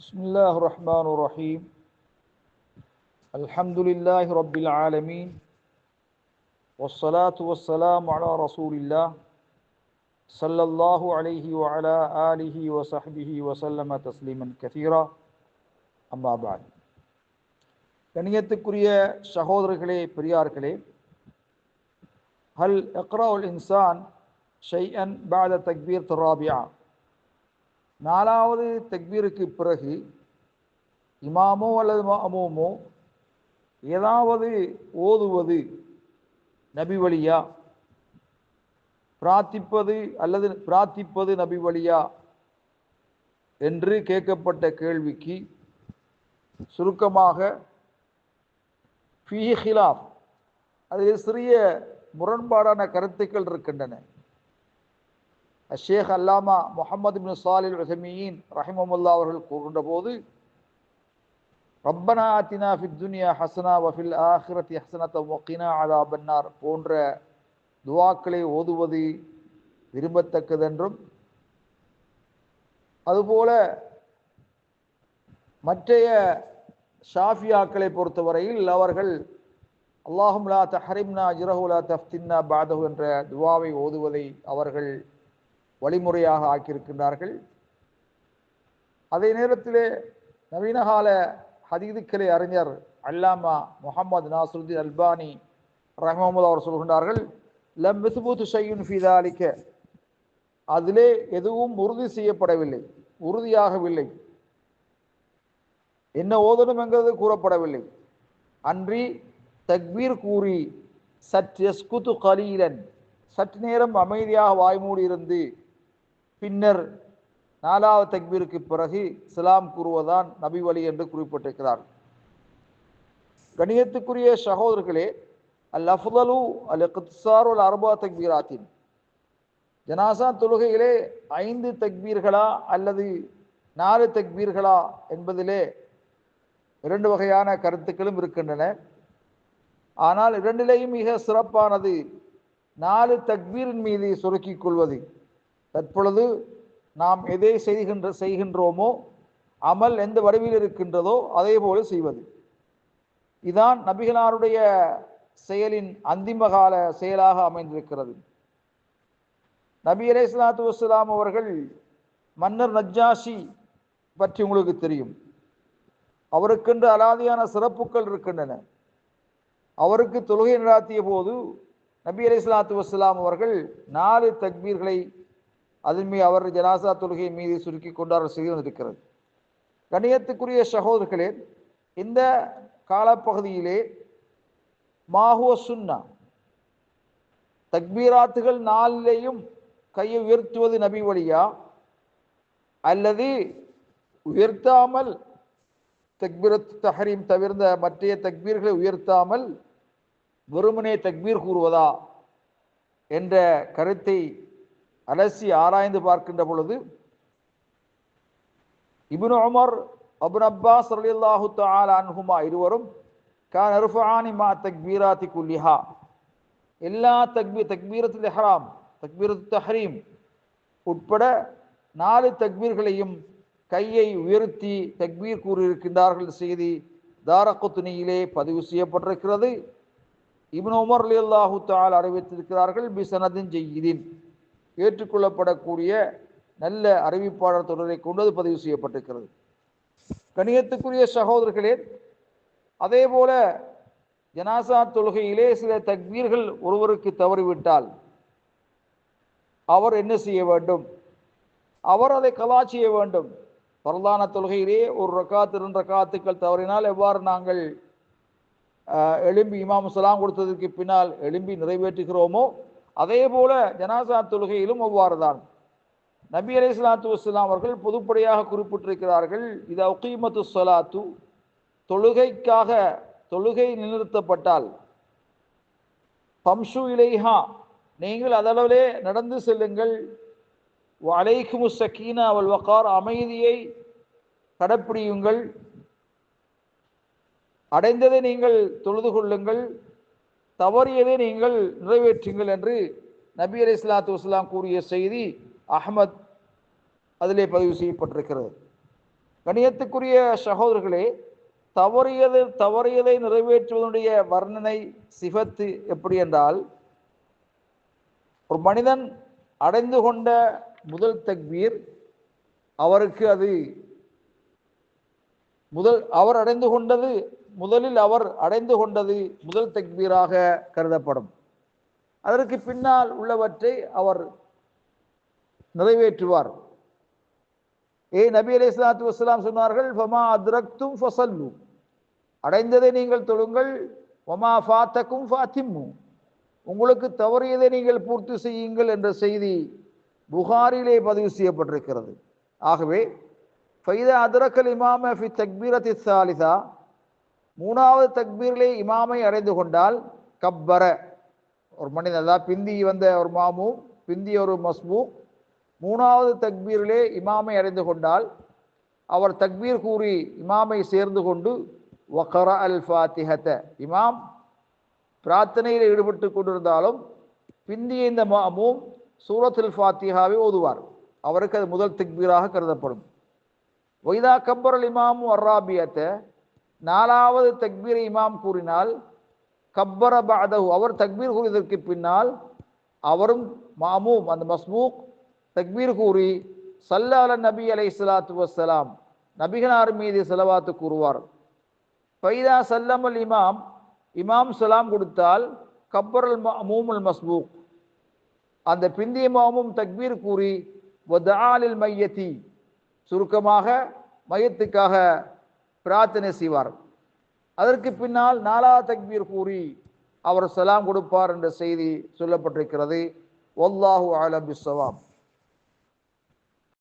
بسم الله الرحمن الرحيم الحمد لله رب العالمين والصلاة والسلام على رسول الله صلى الله عليه وعلى آله وصحبه وسلم تسليما كثيرا أما بعد கணியத்துக்குரிய சகோதரர்களே பெரியார்களே ஹல் இக்ராவுல் இன்சான் ஷைஅன் பாத தக்பீர் துராபியா நாலாவது தக்பீருக்கு பிறகு இமாமோ அல்லது மாமோமோ ஏதாவது ஓதுவது நபி வழியா? பிரார்த்திப்பது அல்லது பிரார்த்திப்பது நபி வழியா? என்று கேட்கப்பட்ட கேள்விக்கு சுருக்கமாக ஃபீஹிலாப். அதில் சிறிய முரண்பாடான கருத்துக்கள் இருக்கின்றன. ஷேக் அல்லாமா முகமது பின் சாலில் உசமியின் ரஹிமமுல்லா அவர்கள் கூறுகின்ற போது ரப்பனா அத்தினா ஃபித் துனியா ஹசனா வஃபில் ஆஹிரத் ஹசனத்த மொக்கினா அதா பன்னார் போன்ற துவாக்களை ஓதுவது விரும்பத்தக்கதென்றும் அதுபோல மற்றைய ஷாஃபியாக்களை பொறுத்தவரையில் அவர்கள் அல்லாஹும் லா தஹரிம்னா ஜிரஹுலா தஃப்தின்னா பாதஹு என்ற துவாவை ஓதுவதை அவர்கள் வழிமுறையாக ஆக்கியிருக்கின்றார்கள். அதே நேரத்திலே நவீனகால ஹதீதுக்கலை அறிஞர் அல்லாமா முகமது நாசருதீன் அல்பானி ரஹமது அவர் சொல்கின்றார்கள் லம் மிசுபூத்து ஷையுன் ஃபிதாலிக்க அதிலே எதுவும் உறுதி செய்யப்படவில்லை உறுதியாகவில்லை. என்ன ஓதணும் என்கிறது கூறப்படவில்லை. அன்றி தக்பீர் கூறி சற்று எஸ்குத்து கலீலன். சற்று நேரம் அமைதியாக வாய்மூடி இருந்து பின்னர் நாலாவது தக்பீருக்கு பிறகு இஸ்லாம் கூறுவதான் நபி வழி என்று குறிப்பிட்டிருக்கிறார். கணியத்துக்குரிய சகோதரர்களே அல் அஃதலு அல் இக்திசார் அல் அர்பா தக்பீராத்தின். ஜனாசா தொழுகையிலே ஐந்து தக்பீர்களா அல்லது நாலு தக்பீர்களா என்பதிலே இரண்டு வகையான கருத்துக்களும் இருக்கின்றன. ஆனால் இரண்டிலேயும் மிக சிறப்பானது நாலு தக்பீரின் மீது சுருக்கிக் கொள்வது. தற்பொழுது நாம் எதை செய்கின்ற செய்கின்றோமோ அமல் எந்த வடிவில் இருக்கின்றதோ அதே போல செய்வது. இதான் நபிகளாருடைய செயலின் அந்திமகால செயலாக அமைந்திருக்கிறது. நபி அலை சலாத்து வஸ்லாம் அவர்கள் மன்னர் நஜ்ஜாஷி பற்றி உங்களுக்கு தெரியும். அவருக்கென்று அலாதியான சிறப்புகள் இருக்கின்றன. அவருக்கு தொழுகை நடாத்திய போது நபி அலி சலாத்து வஸ்லாம் அவர்கள் நாலு தக்பீர்களை அதன் மீது அவர் ஜனாசா தொழுகை மீது சுருக்கி கொண்டாட செய்து வந்திருக்கிறது. கணியத்துக்குரிய சகோதரர்களே இந்த காலப்பகுதியிலே மாஹுவ சுன்னா தக்பீராத்துகள் நாளிலேயும் கையை உயர்த்துவது நபி வழியா? அல்லது உயர்த்தாமல் தக்பீரத் தஹரீம் தவிர்ந்த மற்றைய தக்பீர்களை உயர்த்தாமல் வெறுமனே தக்பீர் கூறுவதா? என்ற கருத்தை அலசி ஆராய்ந்து பார்க்கின்ற பொழுது இபுன் உமர் அபுன் அப்பாஸ் ரலியல்லாஹு தஆலா அன்ஹுமா இருவரும் கான் அர்ஃபானி மா தக்பீராத்தி குல்லிஹா. எல்லா தக்பீர் தக்பீரத்து லெஹராம் தக்பீரத்து தஹரீம் உட்பட நாலு தக்பீர்களையும் கையை உயர்த்தி தக்பீர் கூறியிருக்கின்றார்கள் செய்தி தாரகுத்துனியிலே பதிவு செய்யப்பட்டிருக்கிறது. இபின் உமர் அலி அல்லாஹு தால் அறிவித்திருக்கிறார்கள் பிசனதின் ஜெய்யிதின். ஏற்றுக்கொள்ளப்படக்கூடிய நல்ல அறிவிப்பாளர் தொடரை கொண்டது பதிவு செய்யப்பட்டிருக்கிறது. கணியத்துக்குரிய சகோதரர்களே அதே போல ஜனாசா தொழுகையிலே சில தக்வீர்கள் ஒருவருக்கு தவறிவிட்டால் அவர் என்ன செய்ய வேண்டும்? அவர் அதை கலா செய்ய வேண்டும். பரதான தொழுகையிலே ஒரு ரக்காத்து இரண்டு ரக்காத்துக்கள் தவறினால் எவ்வாறு நாங்கள் எழும்பி இமாம் சலாம் கொடுத்ததற்கு பின்னால் எழும்பி நிறைவேற்றுகிறோமோ அதே போல ஜனாசா தொழுகையிலும் அவ்வாறு தான் நபி அலி சலாத்து வஸ்லாம் அவர்கள் பொதுப்படையாக குறிப்பிட்டிருக்கிறார்கள் இது அக்கீமத்து சலாத்து தொழுகைக்காக தொழுகை நிலைநிறுத்தப்பட்டால் பம்சு இலைஹா. நீங்கள் அதளவிலே நடந்து செல்லுங்கள். அலைக்குமு சக்கீனா அவள் வக்கார் அமைதியை கடைப்பிடியுங்கள். அடைந்ததை நீங்கள் தொழுது கொள்ளுங்கள். தவறியதை நீங்கள் நிறைவேற்றுங்கள் என்று நபி அலி இஸ்லாத்து வஸ்லாம் கூறிய செய்தி அஹமத் அதிலே பதிவு செய்யப்பட்டிருக்கிறது. கணியத்துக்குரிய சகோதரர்களே தவறியது தவறியதை நிறைவேற்றுவதனுடைய வர்ணனை சிவத்து எப்படி என்றால் ஒரு மனிதன் அடைந்து கொண்ட முதல் தக்பீர் அவருக்கு அது முதல் அவர் அடைந்து கொண்டது முதலில் அவர் அடைந்து கொண்டது முதல் தக்பீராக கருதப்படும். அதற்கு பின்னால் உள்ளவற்றை அவர் நிறைவேற்றுவார். ஏ நபி அலி இஸ்லாத்து வஸ்லாம் சொன்னார்கள் ஃபமா அத்ரக்தும் ஃபசல்லு அடைந்ததை நீங்கள் தொழுங்கள் ஒமா ஃபாத்தக்கும் ஃபாத்திம்மு. உங்களுக்கு தவறியதை நீங்கள் பூர்த்தி செய்யுங்கள் என்ற செய்தி புகாரிலே பதிவு செய்யப்பட்டிருக்கிறது. ஆகவே ஃபைதா அதரக்கல் இமாம ஃபி தக்பீரத்தி சாலிசா மூணாவது தக்பீரிலே இமாமை அடைந்து கொண்டால் கப்பர. ஒரு மனிதன் அதாவது பிந்தி வந்த ஒரு மாமு பிந்தி ஒரு மஸ்மூ. மூணாவது தக்பீரிலே இமாமை அடைந்து கொண்டால் அவர் தக்பீர் கூறி இமாமை சேர்ந்து கொண்டு வக்கர அல் ஃபாத்திஹத்த இமாம் பிரார்த்தனையில் ஈடுபட்டு கொண்டிருந்தாலும் பிந்திய இந்த மாமும் சூரத்துல் ஃபாத்திஹாவை ஓதுவார். அவருக்கு அது முதல் தக்பீராக கருதப்படும். வைதா கப்பரல் இமாமு அர்ராபியத்தை நாலாவது தக்பீரை இமாம் கூறினால் கப்பர பாதஹு அவர் தக்பீர் கூறியதற்கு பின்னால் அவரும் மாமூம் அந்த மஸ்மூக் தக்பீர் கூறி சல்லால நபி அலை சலாத்து வசலாம் நபிகனார் மீது செலவாத்து கூறுவார். ஃபைதா சல்லமல் இமாம் இமாம் சலாம் கொடுத்தால் கப்பரல் மூமுல் மஸ்பூக் அந்த பிந்திய மாமும் தக்பீர் கூறி வதாலில் மையத்தி. சுருக்கமாக மையத்துக்காக பிரார்த்தனை செய்வார். அதற்கு பின்னால் நாலா தக்பீர் கூறி அவர் சலாம் கொடுப்பார் என்ற செய்தி சொல்லப்பட்டிருக்கிறது. ஒல்லாஹு ஆலம் பிஸ்ஸவாம்